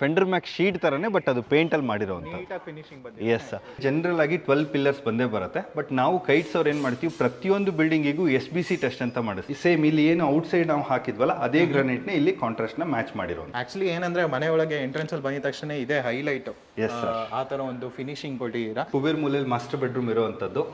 ಫೆಂಡರ್ mac sheet ತರನೇ but ಅದು ಪೇಂಟಲ್ಲಿ ಮಾಡಿರೋವಂಥ ನೀಟಾಗಿ ಫಿನಿಶಿಂಗ್ ಬಂದಿದೆ. ಎಸ್ ಜನರಲ್ ಆಗಿ ಟ್ವೆಲ್ ಪಿಲ್ಲರ್ಸ್ ಬಂದೇ ಬರುತ್ತೆ. ಬಟ್ ನಾವು ಕೈಟ್ಸ್ ಅವ್ರು ಏನು ಮಾಡ್ತೀವಿ? ಪ್ರತಿಯೊಂದು ಬಿಲ್ಡಿಂಗಿಗೂ ಎಸ್ ಬಿ ಸಿ ಟೆಸ್ಟ್ ಅಂತ ಮಾಡಿಸ್ತೀವಿ. ಸೇಮ್ ಇಲ್ಲಿ ಏನು ಔಟ್ಸೈಡ್ ನಾವು ಹಾಕಿದ್ವಲ್ಲ ಅದೇ ಗ್ರಾನೈಟ್ನ ಇಲ್ಲಿ ಕಾಂಟ್ರಾಸ್ಟ್ನ ಮ್ಯಾಚ್ ಮಾಡಿರೋ ಆಕ್ಚುಲಿ ಏನಂದ್ರೆ ಮನೆ ಒಳಗೆ ಎಂಟ್ರೆನ್ಸ್ ಅಲ್ಲಿ ಬಂದ ತಕ್ಷಣ ಇದೆ ಹೈಲೈಟ್ ಎಸ್. ಆ ತರ ಒಂದು ಫಿನಿಶಿಂಗ್ ಕೊಟ್ಟಿದ್ದೀರಾ? ಕುಬೇರ್ ಮೂಲೆಯಲ್ಲಿ ಮಾಸ್ಟರ್ ಬೆಡ್ರೂಮ್ ಇರುವಂಥದ್ದು.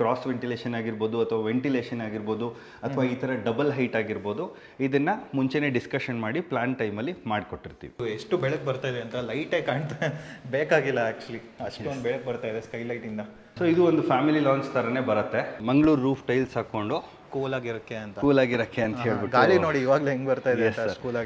ಕ್ರಾಸ್ ವೆಂಟಿಲೇಷನ್ ಆಗಿರ್ಬೋದು ಅಥವಾ ವೆಂಟಿಲೇಷನ್ ಆಗಿರ್ಬೋದು ಅಥವಾ ಈ ಥರ ಡಬಲ್ ಹೈಟ್ ಆಗಿರ್ಬೋದು ಇದನ್ನ ಮುಂಚೆನೇ ಡಿಸ್ಕಷನ್ ಮಾಡಿ ಪ್ಲಾನ್ ಟೈಮಲ್ಲಿ ಮಾಡಿಕೊಟ್ಟಿರ್ತೀವಿ. ಎಷ್ಟು ಬೆಳಕು ಬರ್ತಾ ಇದೆ ಅಂತ ಲೈಟೇ ಕಾಣ್ತಾ ಬೇಕಾಗಿಲ್ಲ ಆ್ಯಕ್ಚುಲಿ ಅಷ್ಟೊಂದು ಬೆಳಕು ಬರ್ತಾ ಇದೆ ಸ್ಕೈಲೈಟಿಂದ ಸೊ ಇದು ಒಂದು ಫ್ಯಾಮಿಲಿ ಲಾಂಚ್ ಥರನೇ ಬರುತ್ತೆ. ಮಂಗಳೂರು ರೂಫ್ ಟೈಲ್ಸ್ ಹಾಕೊಂಡು ಕೂಲ್ ಆಗಿರಕ್ಕೆ ಅಂತ. ಕೂಲ್ ಆಗಿರಕ್ಕೆ ಅಂತ ಹೇಳ್ಬಿಟ್ಟು. ಗಾಳಿ ನೋಡಿ ಇವಾಗಲೇ ಹೆಂಗೆ ಬರ್ತಾ ಇದೆ ಕೂಲ್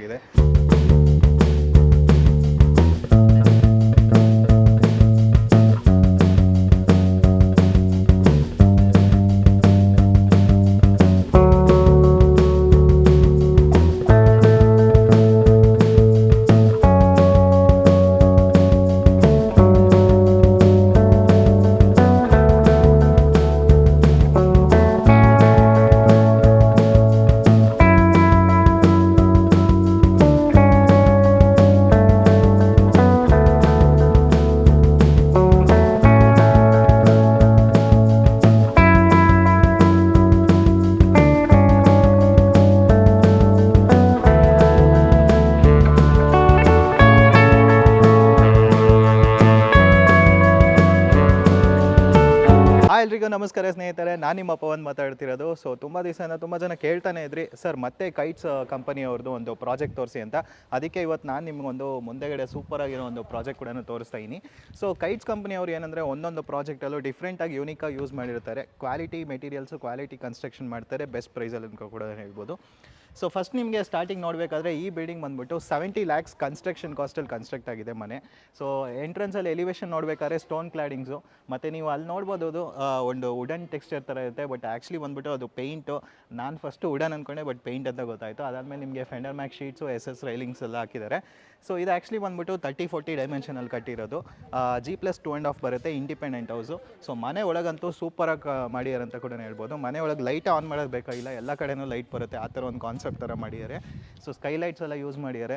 ನಮಸ್ಕಾರ ಸ್ನೇಹಿತರೆ, ನಾನು ನಿಮ್ಮ ಪವನ್ ಮಾತಾಡ್ತಿರೋದು. ಸೊ ತುಂಬ ದಿವಸದಿಂದ ತುಂಬ ಜನ ಕೇಳ್ತಾನೆ ಇದ್ರಿ. ಸರ್ ಮತ್ತೆ ಕೈಟ್ಸ್ ಕಂಪನಿಯವ್ರದ್ದು ಒಂದು ಪ್ರಾಜೆಕ್ಟ್ ತೋರಿಸಿ ಅಂತ. ಅದಕ್ಕೆ ಇವತ್ತು ನಾನು ನಿಮ್ಗೊಂದು ಮುಂದೆಗಡೆ ಸೂಪರ್ ಆಗಿರೋ ಒಂದು ಪ್ರಾಜೆಕ್ಟ್ ಕೂಡ ತೋರಿಸ್ತಾ ಇದ್ದೀನಿ. ಸೊ ಕೈಟ್ಸ್ ಕಂಪನಿಯವರು ಏನಂದರೆ ಒಂದೊಂದು ಪ್ರಾಜೆಕ್ಟಲ್ಲೂ ಡಿಫ್ರೆಂಟಾಗಿ ಯೂನಿಕಾಗಿ ಯೂಸ್ ಮಾಡಿರ್ತಾರೆ. ಕ್ವಾಲಿಟಿ ಮೆಟೀರಿಯಲ್ಸು ಕ್ವಾಲಿಟಿ ಕನ್ಸ್ಟ್ರಕ್ಷನ್ ಮಾಡ್ತಾರೆ. ಬೆಸ್ಟ್ ಪ್ರೈಸಲ್ಲಿ ಅಂತ ಕೂಡ ಹೇಳ್ಬೋದು. ಸೊ ಫಸ್ಟ್ ನಿಮಗೆ ಸ್ಟಾರ್ಟಿಂಗ್ ನೋಡಬೇಕಾದ್ರೆ ಈ ಬಿಲ್ಡಿಂಗ್ ಬಂದ್ಬಿಟ್ಟು ಸೆವೆಂಟಿ ಲ್ಯಾಕ್ಸ್ ಕನ್ಸ್ಟ್ರಕ್ಷನ್ ಕಾಸ್ಟಲ್ಲಿ ಕನ್ಸ್ಟ್ರಕ್ಟ್ ಆಗಿದೆ ಮನೆ. ಸೊ ಎಂಟ್ರೆನ್ಸಲ್ಲಿ ಎಲಿವೇಶನ್ ನೋಡಬೇಕಾದ್ರೆ ಸ್ಟೋನ್ ಕ್ಲಾಡಿಂಗ್ಸು ಮತ್ತು ನೀವು ಅಲ್ಲಿ ನೋಡ್ಬೋದು ಅದು ಒಂದು ವುಡನ್ ಟೆಕ್ಸ್ಚರ್ ಥರ ಇರುತ್ತೆ ಬಟ್ ಆ್ಯಕ್ಚುಲಿ ಬಂದ್ಬಿಟ್ಟು ಅದು ಪೇಂಟು ನಾನು ಫಸ್ಟು ವುಡನ್ ಅಂದ್ಕೊಂಡೆ ಬಟ್ ಪೇಂಟ್ ಅಂತ ಗೊತ್ತಾಯಿತು. ಅದಾದಮೇಲೆ ನಿಮಗೆ Fundermax sheets S S railings ಎಲ್ಲ ಹಾಕಿದ್ದಾರೆ. ಸೊ ಇದು ಆ್ಯಕ್ಚುಲಿ ಬಂದ್ಬಿಟ್ಟು ತರ್ಟಿ ಫೋರ್ಟಿ ಡೈಮೆನ್ಷನಲ್ಲಿ ಕಟ್ಟಿರೋದು. G plus two and half ಬರುತ್ತೆ ಇಂಡಿಪೆಂಡೆಂಟ್ ಹೌಸು ಸೊ ಮನೆ ಒಳಗಂತೂ ಸೂಪರಾಗಿ ಅಂತ ಕೂಡ ಹೇಳ್ಬೋದು. ಮನೆ ಒಳಗೆ ಲೈಟ್ ಆನ್ ಮಾಡೋದು ಬೇಕಾಗಿಲ್ಲ ಎಲ್ಲ ಕಡೆನೂ ಲೈಟ್ ಬರುತ್ತೆ, ಆ ಥರ ಒಂದು ಕಾನ್ಸೆಪ್ಟ್ ಥರ ಮಾಡಿದ್ದಾರೆ. ಸೊ ಸ್ಕೈಲೈಟ್ಸ್ ಎಲ್ಲ ಯೂಸ್ ಮಾಡಿದ್ದಾರೆ.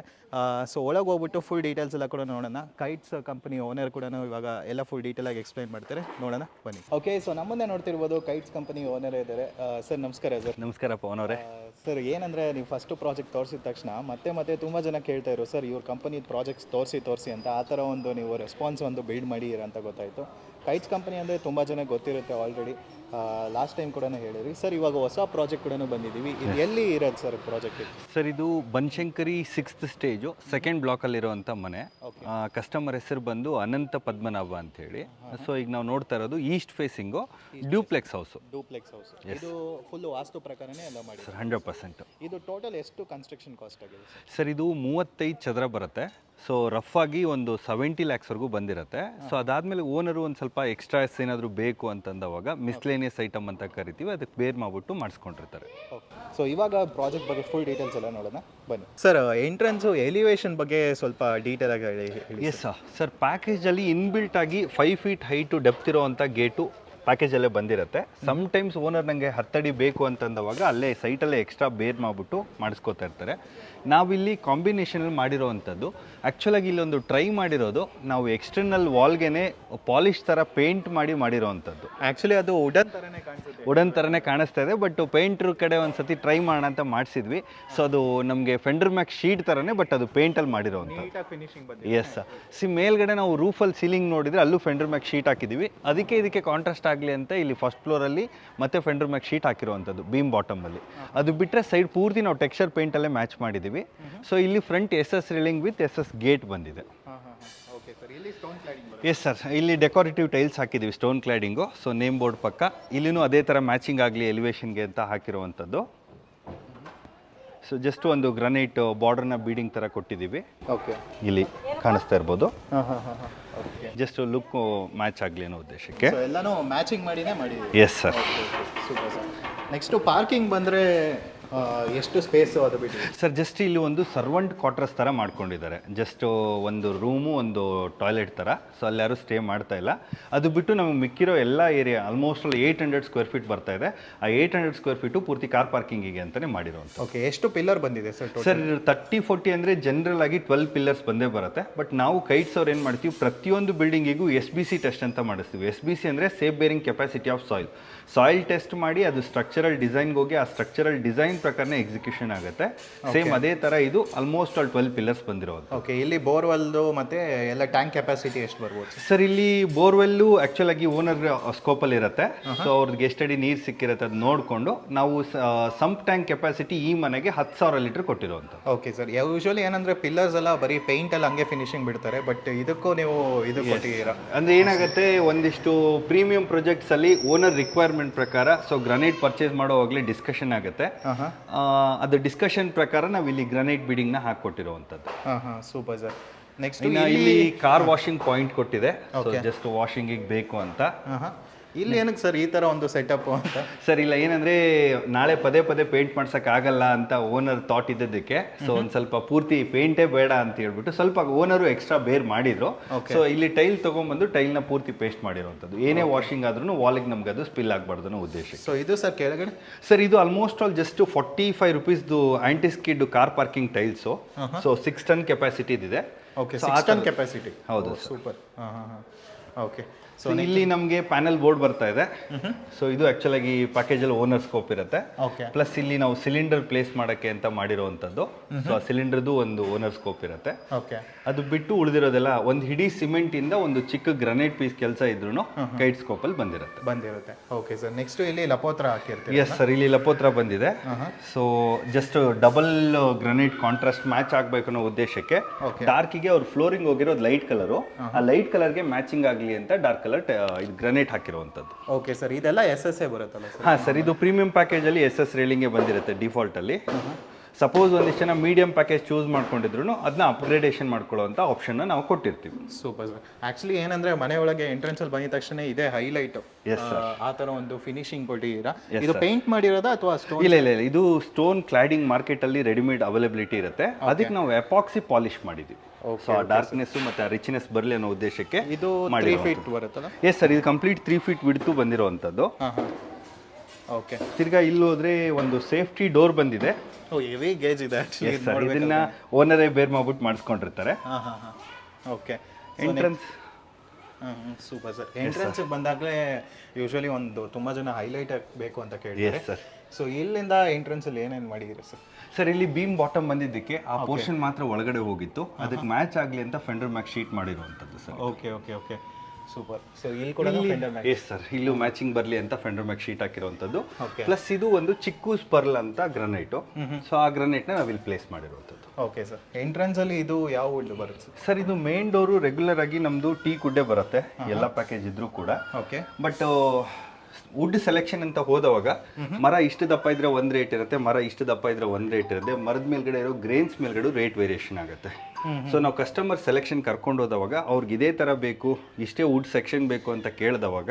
ಸೊ ಒಳಗೆ ಹೋಗ್ಬಿಟ್ಟು ಫುಲ್ ಡೀಟೇಲ್ಸ್ ಎಲ್ಲ ಕೂಡ ನೋಡೋಣ. ಕೈಟ್ಸ್ ಕಂಪನಿ ಓನರ್ ಕೂಡ ಇವಾಗ ಎಲ್ಲ ಫುಲ್ ಡೀಟೇಲ್ ಆಗಿ ಎಕ್ಸ್ಪ್ಲೈನ್ ಮಾಡ್ತಾರೆ. ನೋಡೋಣ ಬನ್ನಿ. ಓಕೆ ಸೊ ನಮ್ಮನ್ನೇ ನೋಡ್ತಿರ್ಬೋದು ಕೈಟ್ಸ್ ಕಂಪನಿ ಓನರ್ ಇದ್ದಾರೆ. ಸರ್ ನಮಸ್ಕಾರ ಸರ್ ನಮಸ್ಕಾರ ಅವರೇ. ಸರ್ ಏನಂದರೆ ನೀವು ಫಸ್ಟು ಪ್ರಾಜೆಕ್ಟ್ ತೋರಿಸಿದ ತಕ್ಷಣ ಮತ್ತೆ ಮತ್ತೆ ತುಂಬ ಜನ ಕೇಳ್ತಾ ಇರೋ ಸರ್ ಇವ್ರ ಕಂಪನಿ ಪ್ರಾಜೆಕ್ಟ್ಸ್ ತೋರಿಸಿ ತೋರಿಸಿ ಅಂತ ಆ ಥರ ಒಂದು ನೀವು ರೆಸ್ಪಾನ್ಸ್ ಒಂದು ಬಿಲ್ಡ್ ಮಾಡಿದ್ದೀರಾ ಅಂತ ಗೊತ್ತಾಯಿತು. ಕೈಟ್ಸ್ ಕಂಪನಿ ಅಂದರೆ ತುಂಬ ಜನ ಗೊತ್ತಿರುತ್ತೆ ಆಲ್ರೆಡಿ ಲಾಸ್ಟ್ ಟೈಮ್ ಕೂಡ ಹೇಳಿದ್ರಿ. ಸರ್ ಇವಾಗ ಹೊಸ ಪ್ರಾಜೆಕ್ಟ್ ಕೂಡ ಬಂದಿದ್ದೀವಿ. ಇದು ಎಲ್ಲಿ ಇರೋದು ಸರ್ ಪ್ರಾಜೆಕ್ಟ್ ಸರ್ ಇದು ಬನಶಂಕರಿ ಸಿಕ್ಸ್ತ್ ಸ್ಟೇಜು ಸೆಕೆಂಡ್ ಬ್ಲಾಕಲ್ಲಿರುವಂಥ ಮನೆ. ಕಸ್ಟಮರ್ ಹೆಸರು ಬಂದು ಅನಂತ ಪದ್ಮನಾಭ ಅಂತೇಳಿ ಸೊ ಈಗ ನಾವು ನೋಡ್ತಾ ಇರೋದು east facing duplex house duplex house ಇದು ಫುಲ್ ವಾಸ್ತು ಪ್ರಕಾರನೇ ಎಲ್ಲ ಮಾಡಿ ಸರ್ ಹಂಡ್ರೆಡ್ ಪರ್ಸೆಂಟ್ ಇದು ಟೋಟಲ್ ಎಷ್ಟು ಕನ್ಸ್ಟ್ರಕ್ಷನ್ ಕಾಸ್ಟ್ ಆಗಿದೆ ಸರ್? ಸರ್ ಇದು ಮೂವತ್ತೈದು ಚದರ ಬರುತ್ತೆ. ಸೊ ರಫ್ ಆಗಿ ಒಂದು ಸೆವೆಂಟಿ ಲ್ಯಾಕ್ಸ್ವರೆಗೂ ಬಂದಿರುತ್ತೆ. ಸೊ ಅದಾದಮೇಲೆ ಓನರು ಒಂದು ಸ್ವಲ್ಪ ಎಕ್ಸ್ಟ್ರಾಸ್ ಏನಾದರೂ ಬೇಕು ಅಂತಂದವಾಗ ಮಿಸ್ಲೇನಿಯಸ್ ಐಟಮ್ ಅಂತ ಕರಿತೀವಿ ಅದಕ್ಕೆ ಬೇರ್ ಮಾಡಿಬಿಟ್ಟು ಮಾಡಿಸ್ಕೊಂಡಿರ್ತಾರೆ. ಸೊ ಇವಾಗ ಪ್ರಾಜೆಕ್ಟ್ ಬಗ್ಗೆ ಫುಲ್ ಡೀಟೇಲ್ಸ್ ಎಲ್ಲ ನೋಡೋಣ. ಬನ್ನಿ. ಸರ್ ಎಂಟ್ರೆನ್ಸು ಎಲಿವೇಶನ್ ಬಗ್ಗೆ ಸ್ವಲ್ಪ ಡೀಟೇಲ್ ಆಗಿ ಹೇಳಿ ಹೇಳಿ ಎಸ್ ಸರ್ ಪ್ಯಾಕೇಜಲ್ಲಿ ಇನ್ಬಿಲ್ಟ್ ಆಗಿ ಫೈವ್ ಫೀಟ್ ಹೈಟು ಡೆಪ್ತ್ ಇರೋವಂಥ ಗೇಟು ಪ್ಯಾಕೇಜಲ್ಲೇ ಬಂದಿರುತ್ತೆ. ಸಮ್ ಟೈಮ್ಸ್ ಓನರ್ ನನಗೆ ಹತ್ತಡಿ ಬೇಕು ಅಂತಂದವಾಗ ಅಲ್ಲೇ ಸೈಟಲ್ಲೇ ಎಕ್ಸ್ಟ್ರಾ ಬೇರ್ ಮಾಡಿಬಿಟ್ಟು ಮಾಡಿಸ್ಕೋತಾ ಇರ್ತಾರೆ. ನಾವಿಲ್ಲಿ ಕಾಂಬಿನೇಷನಲ್ಲಿ ಮಾಡಿರೋವಂಥದ್ದು. ಆ್ಯಕ್ಚುಲಾಗಿ ಇಲ್ಲೊಂದು ಟ್ರೈ ಮಾಡಿರೋದು ನಾವು ಎಕ್ಸ್ಟರ್ನಲ್ ವಾಲ್ಗೆನೆ ಪಾಲಿಶ್ ಥರ ಪೇಂಟ್ ಮಾಡಿ ಮಾಡಿರೋವಂಥದ್ದು. ಆಕ್ಚುಲಿ ಅದು ವುಡನ್ ಥರನೇ ಕಾಣಿಸುತ್ತೆ. ವುಡನ್ ಥರನೇ ಕಾಣಿಸ್ತಾ ಇದೆ ಬಟ್ ಪೇಂಟ್ರ್ ಕಡೆ ಒಂದು ಸತಿ ಟ್ರೈ ಮಾಡೋಣ ಅಂತ ಮಾಡಿಸಿದ್ವಿ. ಸೊ ಅದು ನಮಗೆ ಫೆಂಡರ್ ಮ್ಯಾಕ್ ಶೀಟ್ ಥರನೇ ಬಟ್ ಅದು ಪೇಂಟಲ್ಲಿ ಮಾಡಿರೋವಂಥದ್ದು. ಫಿನಿಶಿಂಗ್ ಎಸ್ ಸಿ ಮೇಲ್ಗಡೆ ನಾವು ರೂಫಲ್ಲಿ ಸೀಲಿಂಗ್ ನೋಡಿದ್ರೆ ಅಲ್ಲೂ ಫೆಂಡರ್ ಮ್ಯಾಕ್ ಶೀಟ್ ಹಾಕಿದೀವಿ. ಅದಕ್ಕೆ ಇದಕ್ಕೆ ಕಾಂಟ್ರಾಸ್ಟ್ ಆಗಲಿ ಅಂತ ಇಲ್ಲಿ ಫಸ್ಟ್ ಫ್ಲೋರಲ್ಲಿ ಮತ್ತೆ ಫೆಂಡರ್ ಮ್ಯಾಕ್ ಶೀಟ್ ಹಾಕಿರುವಂಥದ್ದು ಬೀಮ್ ಬಾಟಮಲ್ಲಿ ಅದು ಬಿಟ್ಟರೆ ಸೈಡ್ ಪೂರ್ತಿ ನಾವು ಟೆಕ್ಸ್ಚರ್ ಪೇಂಟಲ್ಲೇ ಮ್ಯಾಚ್ ಮಾಡಿದ್ದೀವಿ ಸೊ ಇಲ್ಲಿ front S S railing with S S gate ಬಂದಿದೆ. ಎಸ್ ಸರ್ ಇಲ್ಲಿ ಡೆಕೋರೇಟಿವ್ ಟೈಲ್ಸ್ ಹಾಕಿದ್ದೀವಿ stone cladding so name board ಪಕ್ಕ. ಇಲ್ಲಿನೂ ಅದೇ ಥರ ಮ್ಯಾಚಿಂಗ್ ಆಗಲಿ ಎಲಿವೇಷನ್ಗೆ ಅಂತ ಹಾಕಿರುವಂಥದ್ದು. ಸೊ ಜಸ್ಟ್ ಒಂದು ಗ್ರನೈಟ್ ಬಾರ್ಡರ್ನ ಬೀಡಿಂಗ್ ಥರ ಕೊಟ್ಟಿದ್ದೀವಿ. ಓಕೆ ಇಲ್ಲಿ ಕಾಣಿಸ್ತಾ ಇರ್ಬೋದು. ಜಸ್ಟ್ ಲುಕ್ ಮ್ಯಾಚ್ ಆಗಲಿ ಅನ್ನೋ ಉದ್ದೇಶಕ್ಕೆ. ಎಲ್ಲನೂ ಮ್ಯಾಚಿಂಗ್ ಮಾಡಿನೇ ಮಾಡಿದ್ದೀವಿ. Yes sir super sir next parking ಬಂದರೆ ಎಷ್ಟು ಸ್ಪೇಸ್ ಅದು ಬಿಟ್ಟು ಸರ್ ಜಸ್ಟ್ ಇಲ್ಲಿ ಒಂದು ಸರ್ವಂಟ್ ಕ್ವಾರ್ಟರ್ಸ್ ಥರ ಮಾಡ್ಕೊಂಡಿದ್ದಾರೆ. ಜಸ್ಟ್ ಒಂದು ರೂಮು ಒಂದು ಟಾಯ್ಲೆಟ್ ಥರ ಸೊ ಅಲ್ಲಿ ಯಾರು ಸ್ಟೇ ಮಾಡ್ತಾ ಇಲ್ಲ. ಅದು ಬಿಟ್ಟು ನಮಗೆ ಮಿಕ್ಕಿರೋ ಎಲ್ಲ ಏರಿಯಾ ಆಲ್ಮೋಸ್ಟ್ ಅಲ್ಲಿ ಏಯ್ಟ್ ಹಂಡ್ರೆಡ್ ಸ್ಕ್ವೇರ್ ಫೀಟ್ ಬರ್ತಾ ಇದೆ. ಆ ಏಯ್ಟ್ ಹಂಡ್ರೆಡ್ ಸ್ಕ್ವೇರ್ ಫೀಟು ಪೂರ್ತಿ ಕಾರ್ ಪಾರ್ಕಿಂಗಿಗೆ ಅಂತಲೇ ಮಾಡಿರೋಂಥ ಓಕೆ ಎಷ್ಟು ಪಿಲ್ಲರ್ ಬಂದಿದೆ ಸರ್ ಸರ್ ತರ್ಟಿ ಫೋರ್ಟಿ ಅಂದರೆ ಜನರಲ್ ಆಗಿ ಟ್ವೆಲ್ ಪಿಲ್ಲರ್ಸ್ ಬಂದೇ ಬರುತ್ತೆ. ಬಟ್ ನಾವು ಕೈಟ್ಸ್ ಅವ್ರು ಏನು ಮಾಡ್ತೀವಿ ಪ್ರತಿಯೊಂದು ಬಿಲ್ಡಿಂಗಿಗೂ ಎಸ್ ಬಿ ಸಿ ಟೆಸ್ಟ್ ಅಂತ ಮಾಡಿಸ್ತೀವಿ. ಎಸ್ ಬಿ ಸಿ ಅಂದರೆ safe bearing capacity of soil soil test ಮಾಡಿ ಅದು ಸ್ಟ್ರಕ್ಚರಲ್ ಡಿಸೈನ್ಗೆ ಹೋಗಿ ಆ ಸ್ಟ್ರಕ್ಚರಲ್ ಡಿಸೈನ್ ಪ್ರಕಾರನೇ ಎಕ್ಸಿಕ್ಯೂಷನ್ ಆಗುತ್ತೆ. ಸೇಮ್ ಅದೇ ಥರ ಇದು ಆಲ್ಮೋಸ್ಟ್ ಆಲ್ ಟ್ವೆಲ್ ಪಿಲ್ಲರ್ಸ್ ಬಂದಿರೋದು ಓಕೆ ಇಲ್ಲಿ ಬೋರ್ವೆಲ್ದು ಮತ್ತೆ ಎಲ್ಲ ಟ್ಯಾಂಕ್ ಕೆಪಾಸಿಟಿ ಎಷ್ಟು ಬರ್ಬೋದು? ಸರ್ ಇಲ್ಲಿ ಬೋರ್ವೆಲ್ಲು ಆಕ್ಚುಲ್ ಆಗಿ ಓನರ್ ಸ್ಕೋಪಲ್ಲಿ ಇರುತ್ತೆ. ಸೊ ಅವ್ರಿಗೆ ಎಷ್ಟಡಿ ನೀರು ಸಿಕ್ಕಿರುತ್ತೆ ಅದು ನೋಡಿಕೊಂಡು ನಾವು ಸಂಪ್ ಟ್ಯಾಂಕ್ ಕೆಪಾಸಿಟಿ ಈ ಮನೆಗೆ ಹತ್ತು ಸಾವಿರ ಲೀಟರ್ ಕೊಟ್ಟಿರೋಂಥ ಓಕೆ ಸರ್ ಯೂಶ್ವಲಿ ಏನಂದ್ರೆ ಪಿಲ್ಲರ್ಸ್ ಎಲ್ಲ ಬರೀ ಪೇಂಟ್ ಅಲ್ಲಿ ಹಂಗೆ ಫಿನಿಶಿಂಗ್ ಬಿಡ್ತಾರೆ ಬಟ್ ಇದಕ್ಕೂ ನೀವು ಇದು ಕೊಟ್ಟಿದ್ದೀರಾ? ಅಂದ್ರೆ ಏನಾಗುತ್ತೆ ಒಂದಿಷ್ಟು ಪ್ರೀಮಿಯಂ ಪ್ರಾಜೆಕ್ಟ್ಸ್ ಅಲ್ಲಿ ಓನರ್ ರಿಕ್ವೈರ್ಮೆಂಟ್ ಪ್ರಕಾರ ಸೊ ಗ್ರನೈಟ್ ಪರ್ಚೇಸ್ ಮಾಡೋವಾಗಲೇ ಡಿಸ್ಕಷನ್ ಆಗುತ್ತೆ. ಅದು ಡಿಸ್ಕಷನ್ ಪ್ರಕಾರ ನಾವು ಇಲ್ಲಿ ಗ್ರನೈಟ್ ಬಿಡಿಂಗ್ನ ಹಾಕೊಟ್ಟಿರುವಂತದ್ದು ಸೂಪರ್ ಸರ್ ನೆಕ್ಸ್ಟ್ ಇಲ್ಲಿ ಕಾರ್ ವಾಷಿಂಗ್ ಪಾಯಿಂಟ್ ಕೊಟ್ಟಿದೆ. ಜಸ್ಟ್ ವಾಷಿಂಗ್ ಬೇಕು ಅಂತ. ಇಲ್ಲಿ ಏನಕ್ಕೆ ಸರ್ ಈ ಥರ ಒಂದು ಸೆಟಪ್ ಅಂತ? ಸರ್ ಇಲ್ಲ ಏನಂದ್ರೆ ನಾಳೆ ಪದೇ ಪದೇ ಪೇಂಟ್ ಮಾಡ್ಸೋಕ್ಕಾಗಲ್ಲ ಆಗಲ್ಲ ಅಂತ ಓನರ್ ಥಾಟ್ ಇದ್ದದಕ್ಕೆ ಸೊ ಒಂದು ಸ್ವಲ್ಪ ಪೂರ್ತಿ ಪೇಂಟೇ ಬೇಡ ಅಂತ ಹೇಳ್ಬಿಟ್ಟು ಸ್ವಲ್ಪ ಓನರು ಎಕ್ಸ್ಟ್ರಾ ಬೇರ್ ಮಾಡಿದ್ರು. ಸೊ ಇಲ್ಲಿ ಟೈಲ್ ತೊಗೊಂಬಂದು ಟೈಲ್ನ ನ ಪೂರ್ತಿ ಪೇಸ್ಟ್ ಮಾಡಿರುವಂಥದ್ದು ಏನೇ ವಾಷಿಂಗ್ ಆದ್ರೂ ವಾಲಿಗೆ ನಮ್ಗೆ ಅದು ಸ್ಪಿಲ್ ಆಗಬಾರ್ದು ಅನ್ನೋ ಉದ್ದೇಶ ಸೊ ಇದು ಸರ್ ಕೆಳಗಡೆ? ಸರ್ ಇದು almost all just forty five ರುಪೀಸ್ದು antiskid car parking tiles so six ton capacity ಇದೆ. ಓಕೆ ಸಿಕ್ಸ್ ಟನ್ ಕೆಪಾಸಿಟಿ ಹೌದು ಸೂಪರ್ ಹಾಂ ಹಾಂ ಹಾಂ ಓಕೆ ಸೊ ಇಲ್ಲಿ ನಮಗೆ ಪ್ಯಾನಲ್ ಬೋರ್ಡ್ ಬರ್ತಾ ಇದೆ. ಸೊ ಇದು ಆಕ್ಚುಲ್ ಆಗಿ ಪ್ಯಾಕೇಜ್ ಅಲ್ಲಿ ಓನರ್ ಸ್ಕೋಪ್ ಇರುತ್ತೆ. ಓಕೆ ಪ್ಲಸ್ ಇಲ್ಲಿ ನಾವು ಸಿಲಿಂಡರ್ ಪ್ಲೇಸ್ ಮಾಡಕ್ಕೆ ಅಂತ ಮಾಡಿರುವಂಥದ್ದು. ಸೊ ಆ ಸಿಲಿಂಡರ್ದು ಒಂದು ಓನರ್ ಸ್ಕೋಪ್ ಇರುತ್ತೆ. ಓಕೆ ಅದು ಬಿಟ್ಟು ಉಳಿದಿರೋದೆಲ್ಲ ಒಂದು ಹಿಡಿ ಸಿಮೆಂಟ್ ಇಂದ ಒಂದು ಚಿಕ್ಕ ಗ್ರನೈಟ್ ಪೀಸ್ ಕೆಲಸ ಇದ್ರೂ ಕೈಟ್ ಸ್ಕೋಪ್ ಅಲ್ಲಿ ಬಂದಿರುತ್ತೆ. ಬಂದಿರುತ್ತೆ. ಓಕೆ ಸರ್ ನೆಕ್ಸ್ಟ್ ಇಲ್ಲಿ ಲಪೋತ್ರ ಹಾಕಿರ್ತೀವಿ ಎಸ್ ಸರ್ ಇಲ್ಲಿ ಲಪೋತ್ರ ಬಂದಿದೆ. So just double granite contrast match ಆಗ್ಬೇಕು ಅನ್ನೋ ಉದ್ದೇಶಕ್ಕೆ ಡಾರ್ಕಿಗೆ ಅವ್ರು ಫ್ಲೋರಿಂಗ್ ಹೋಗಿರೋದು ಲೈಟ್ ಕಲರು ಆ ಲೈಟ್ ಕಲರ್ಗೆ ಮ್ಯಾಚಿಂಗ್ ಆಗಲಿ ಅಂತ ಡಾರ್ಕ್ ಕಲರ್ ಇದು ಗ್ರನೇಟ್ ಹಾಕಿರುವಂಥದ್ದು. ಓಕೆ ಸರ್ ಇದೆಲ್ಲ ಎಸ್ ಎಸ್ ಎ ಬರುತ್ತಲ್ಲ ಸರ್ ಹಾಂ ಸರ್ ಇದು ಪ್ರೀಮಿಯಂ ಪ್ಯಾಕೇಜಲ್ಲಿ ಎಸ್ ಎಸ್ ರೇಲಿಂಗೆ ಬಂದಿರುತ್ತೆ ಡಿಫಾಲ್ಟಲ್ಲಿ ಸಪೋಸ್ ಒಂದಿಷ್ಟು ಜನ ಮೀಡಿಯಂ ಪ್ಯಾಕೇಜ್ ಚೂಸ್ ಮಾಡ್ಕೊಂಡಿದ್ರು ಅದನ್ನ ಅಪ್ಗ್ರೇಡೇಷನ್ ಮಾಡ್ಕೊಳ್ಳೋವಂಥ ಆಪ್ಷನ್ನ ನಾವು ಕೊಟ್ಟಿರ್ತೀವಿ. ಸೂಪರ್ ಸರ್ ಆಕ್ಚುಲಿ ಏನಂದ್ರೆ ಮನೆ ಒಳಗೆ ಎಂಟ್ರೆನ್ಸ್ ಅಲ್ಲಿ ಬಂದಿದ ತಕ್ಷಣ ಇದೆ ಹೈಲೈಟ್ ಆತರ ಆ ಒಂದು ಫಿನಿಶಿಂಗ್ ಕೊಟ್ಟಿದ್ದೀರಾ? ಇದು ಪೇಂಟ್ ಮಾಡಿರೋದಾ ಅಥವಾ ಸ್ಟೋನ್ ಇಲ್ಲ ಇಲ್ಲ ಇಲ್ಲ. ಇದು ಸ್ಟೋನ್ ಕ್ಲಾಡಿಂಗ್ ಮಾರ್ಕೆಟಲ್ಲಿ ರೆಡಿಮೇಡ್ ಅವೈಲಬಿಲಿಟಿ ಇರುತ್ತೆ. ಅದಕ್ಕೆ ನಾವು ಎಪಾಕ್ಸಿ ಪಾಲಿಶ್ ಮಾಡಿದ್ದೀವಿ. ಸೊ ಆ ಡಾರ್ಕ್ನೆಸ್ ಮತ್ತೆ ರಿಚ್ನೆಸ್ ಬರಲಿ ಅನ್ನೋ ಉದ್ದೇಶಕ್ಕೆ ಇದು ತ್ರೀ ಫೀಟ್ ಬರುತ್ತಲ್ಲ? ಎಸ್ ಸರ್ ಇದು ಕಂಪ್ಲೀಟ್ ತ್ರೀ ಫೀಟ್ ಬಿಡ್ತು ಬಂದಿರುವಂಥದ್ದು. ಓಕೆ ತಿರ್ಗಾ ಇಲ್ಲಿ ಹೋದ್ರೆ ಒಂದು ಸೇಫ್ಟಿ ಡೋರ್ ಬಂದಿದೆ. ಹೆವಿ ಗೇಜ್ ಇದೆ ಇದನ್ನ ಓನರೇ ಬೇರ್ ಮಾಡ್ಬಿಟ್ಟು ಮಾಡಿಸ್ಕೊಂಡಿರ್ತಾರೆ. ಹಾಂ ಹಾಂ ಹಾಂ. Okay entrance super sir entrance ಬಂದಾಗಲೇ ಯೂಶ್ವಲಿ ಒಂದು ತುಂಬಾ ಜನ ಹೈಲೈಟ್ ಬೇಕು ಅಂತ ಕೇಳಿದ್ರೆ ಸರ್ ಸೊ ಇಲ್ಲಿಂದ ಎಂಟ್ರೆನ್ಸ್ ಅಲ್ಲಿ ಏನೇನು ಮಾಡಿದಿರಿ ಸರ್ ಸರ್ ಇಲ್ಲಿ ಬೀಮ್ ಬಾಟಮ್ ಬಂದಿದ್ದಕ್ಕೆ ಆ ಪೋರ್ಷನ್ ಮಾತ್ರ ಒಳಗಡೆ ಹೋಗಿತ್ತು. ಅದಕ್ಕೆ ಮ್ಯಾಚ್ ಆಗಲಿ ಅಂತ ಫೆಂಡರ್ ಮ್ಯಾಕ್ ಶೀಟ್ ಮಾಡಿರುವಂಥದ್ದು sir okay okay okay super so ಇಲ್ಲಿ ಕೂಡ ಫೆಂಡರ್ ಎಸ್ ಸರ್ ಇಲ್ಲೂ ಮ್ಯಾಚಿಂಗ್ ಬರಲಿ ಅಂತ ಫೆಂಡರ್ ಮ್ಯಾಕ್ ಶೀಟ್ ಹಾಕಿರುವಂಥದ್ದು. ಪ್ಲಸ್ ಇದು ಒಂದು ಚಿಕ್ಕು ಸ್ಪರ್ಲ್ ಅಂತ ಗ್ರನೈಟು ಸೊ ಆ ಗ್ರನೈಟ್ನ ನಾವು ಇಲ್ಲಿ ಪ್ಲೇಸ್ ಮಾಡಿರುವಂಥದ್ದು. ಓಕೆ ಸರ್ ಎಂಟ್ರೆನ್ಸ್ ಅಲ್ಲಿ ಇದು ಯಾವ ವುಡ್ ಬರುತ್ತೆ ಸರ್ ಸರ್ ಇದು ಮೇನ್ ಡೋರು ರೆಗ್ಯುಲರ್ ಆಗಿ ನಮ್ಮದು ಟೀ ಕುಡ್ಡೆ ಬರುತ್ತೆ. ಎಲ್ಲ ಪ್ಯಾಕೇಜ್ ಇದ್ರೂ ಕೂಡ. ಓಕೆ ಬಟ್ ವುಡ್ ಸೆಲೆಕ್ಷನ್ ಅಂತ ಹೋದವಾಗ ಮರ ಇಷ್ಟು ದಪ್ಪ ಇದ್ರೆ ಒಂದ್ ರೇಟ್ ಇರುತ್ತೆ ಮರ ಇಷ್ಟು ದಪ್ಪ ಇದ್ರೆ ಒಂದ್ ರೇಟ್ ಇರುತ್ತೆ ಮರದ ಮೇಲ್ಗಡೆ ಇರೋ ಗ್ರೇನ್ಸ್ ಮೇಲ್ಗಡೆ ರೇಟ್ ವೇರಿಯೇಷನ್ ಆಗುತ್ತೆ. ಸೊ ನಾವು ಕಸ್ಟಮರ್ ಸೆಲೆಕ್ಷನ್ ಕರ್ಕೊಂಡು ಹೋದವಾಗ ಅವ್ರಿಗೆ ಇದೇ ತರ ಬೇಕು ಇಷ್ಟೇ ವುಡ್ ಸೆಕ್ಷನ್ ಬೇಕು ಅಂತ ಕೇಳಿದವಾಗ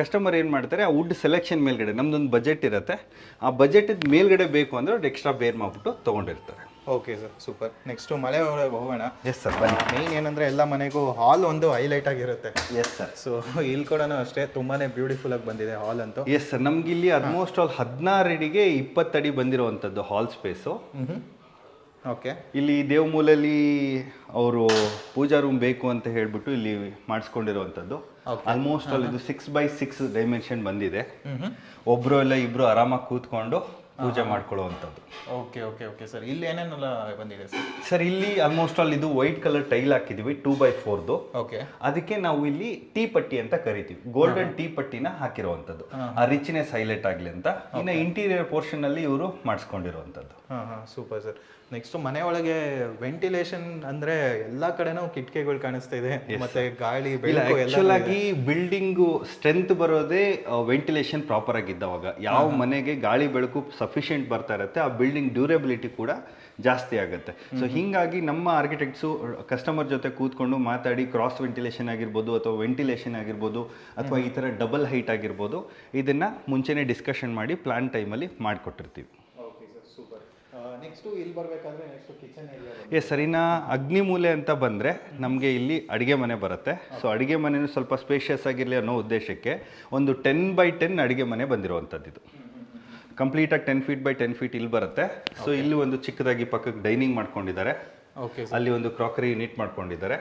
ಕಸ್ಟಮರ್ ಏನ್ ಮಾಡ್ತಾರೆ ಆ ವುಡ್ ಸೆಲೆಕ್ಷನ್ ಮೇಲ್ಗಡೆ ನಮ್ದೊಂದು ಬಜೆಟ್ ಇರುತ್ತೆ ಆ ಬಜೆಟ್ ಮೇಲ್ಗಡೆ ಬೇಕು ಅಂದ್ರೆ ಅವ್ರು ಎಕ್ಸ್ಟ್ರಾ ಬೇರ್ ಮಾಡ್ಬಿಟ್ಟು ತಗೊಂಡಿರ್ತಾರೆ. ಓಕೆ ಸರ್ ಸೂಪರ್ ನೆಕ್ಸ್ಟ್ ಮಳೆ ಒಳಗೆ ಹೋಗೋಣ ಎಸ್ ಸರ್ ಬನ್ನಿ. ಮೇನ್ ಏನಂದ್ರೆ ಎಲ್ಲ ಮನೆಗೂ ಹಾಲ್ ಒಂದು ಹೈಲೈಟ್ ಆಗಿರುತ್ತೆ. ಎಸ್ ಸರ್ ಸೊ ಇಲ್ಲಿ ಕೂಡ ಅಷ್ಟೇ ತುಂಬಾನೇ ಬ್ಯೂಟಿಫುಲ್ ಆಗಿ ಬಂದಿದೆ ಹಾಲ್ ಅಂತೂ. ಎಸ್ ಸರ್ ನಮ್ಗೆ ಇಲ್ಲಿ ಆಲ್ಮೋಸ್ಟ್ ಆಲ್ ಹದಿನಾರು ಅಡಿಗೆ ಇಪ್ಪತ್ತಡಿ ಬಂದಿರುವಂಥದ್ದು ಹಾಲ್ ಸ್ಪೇಸು ಓಕೆ ಇಲ್ಲಿ ದೇವಮೂಲಲ್ಲಿ ಅವರು ಪೂಜಾ ರೂಮ್ ಬೇಕು ಅಂತ ಹೇಳಿಬಿಟ್ಟು ಇಲ್ಲಿ ಮಾಡಿಸ್ಕೊಂಡಿರುವಂಥದ್ದು. ಆಲ್ಮೋಸ್ಟ್ ಆಲ್ ಇದು ಸಿಕ್ಸ್ ಬೈ ಸಿಕ್ಸ್ ಡೈಮೆನ್ಷನ್ ಬಂದಿದೆ. ಒಬ್ರು ಎಲ್ಲ ಇಬ್ರು ಆರಾಮಾಗಿ ಕೂತ್ಕೊಂಡು ಪೂಜೆ ಮಾಡ್ಕೊಳ್ಳುವಂಥದ್ದು. Okay okay okay. ಸರ್ ಇಲ್ಲಿ ಏನೇನೆಲ್ಲ ಬಂದಿದೆ ಸರ್? ಸರ್ ಇಲ್ಲಿ ಆಲ್ಮೋಸ್ಟ್ ಆಲ್ ಇದು ವೈಟ್ ಕಲರ್ ಟೈಲ್ ಹಾಕಿದೀವಿ ಟೂ ಬೈ ಫೋರ್ದು ಓಕೆ. ಅದಕ್ಕೆ ನಾವು ಇಲ್ಲಿ ಟೀ ಪಟ್ಟಿ ಅಂತ ಕರಿತೀವಿ. ಗೋಲ್ಡನ್ ಟೀ ಪಟ್ಟಿನ ಹಾಕಿರುವಂಥದ್ದು. ಆ ರಿಚ್ನೆಸ್ ಹೈಲೈಟ್ ಆಗಲಿ ಅಂತ. ಇನ್ನು ಇಂಟೀರಿಯರ್ ಪೋರ್ಷನ್ ಅಲ್ಲಿ ಇವರು ಮಾಡಿಸ್ಕೊಂಡಿರುವಂಥದ್ದು. ಹಾಂ ಹಾಂ ಸೂಪರ್ ಸರ್ ನೆಕ್ಸ್ಟ್ ಮನೆ ಒಳಗೆ ವೆಂಟಿಲೇಷನ್ ಅಂದ್ರೆ ಎಲ್ಲಾ ಕಡೆನೂ ಕಿಟಕಿಗಳು ಕಾಣಿಸ್ತಾ ಇದೆ. ಮತ್ತೆ ಗಾಳಿ ಬೆಳಕು ಎಲ್ಲ ಆಗಿ ಬಿಲ್ಡಿಂಗು ಸ್ಟ್ರೆಂತ್ ಬರೋದೇ ವೆಂಟಿಲೇಷನ್ ಪ್ರಾಪರ್ ಆಗಿದ್ದವಾಗ. ಯಾವ ಮನೆಗೆ ಗಾಳಿ ಬೆಳಕು ಸಫಿಷಿಯೆಂಟ್ ಬರ್ತಾ ಇರುತ್ತೆ ಆ ಬಿಲ್ಡಿಂಗ್ ಡ್ಯೂರೇಬಿಲಿಟಿ ಕೂಡ ಜಾಸ್ತಿ ಆಗುತ್ತೆ. ಸೊ ಹಿಂಗಾಗಿ ನಮ್ಮ ಆರ್ಕಿಟೆಕ್ಟ್ಸು ಕಸ್ಟಮರ್ ಜೊತೆ ಕೂತ್ಕೊಂಡು ಮಾತಾಡಿ ಕ್ರಾಸ್ ವೆಂಟಿಲೇಷನ್ ಆಗಿರ್ಬೋದು ಅಥವಾ ವೆಂಟಿಲೇಷನ್ ಆಗಿರ್ಬೋದು ಅಥವಾ ಈ ಥರ ಡಬಲ್ ಹೈಟ್ ಆಗಿರ್ಬೋದು ಇದನ್ನ ಮುಂಚೆನೇ ಡಿಸ್ಕಷನ್ ಮಾಡಿ ಪ್ಲಾನ್ ಟೈಮಲ್ಲಿ ಮಾಡಿಕೊಟ್ಟಿರ್ತೀವಿ. ನೆಕ್ಸ್ಟ್ ಇಲ್ಲಿ ಬರಬೇಕಾದ್ರೆ next kitchen area yes sir ಇನ್ನು ಅಗ್ನಿಮೂಲೆ ಅಂತ ಬಂದರೆ ನಮಗೆ ಇಲ್ಲಿ ಅಡುಗೆ ಮನೆ ಬರುತ್ತೆ. ಸೊ ಅಡುಗೆ ಮನೆಯೂ ಸ್ವಲ್ಪ ಸ್ಪೇಷಿಯಸ್ ಆಗಿರಲಿ ಅನ್ನೋ ಉದ್ದೇಶಕ್ಕೆ ಒಂದು ಟೆನ್ ಬೈ ಟೆನ್ ಅಡುಗೆ ಮನೆ ಬಂದಿರುವಂಥದ್ದು ಇದು ಕಂಪ್ಲೀಟಾಗಿ ten feet by ten feet ಇಲ್ಲಿ ಬರುತ್ತೆ. ಸೊ ಇಲ್ಲಿ ಒಂದು ಚಿಕ್ಕದಾಗಿ ಪಕ್ಕಕ್ಕೆ ಡೈನಿಂಗ್ ಮಾಡ್ಕೊಂಡಿದ್ದಾರೆ. ಅಲ್ಲಿ ಒಂದು ಕ್ರಾಕರಿ ಯೂನಿಟ್ ಮಾಡ್ಕೊಂಡಿದ್ದಾರೆ.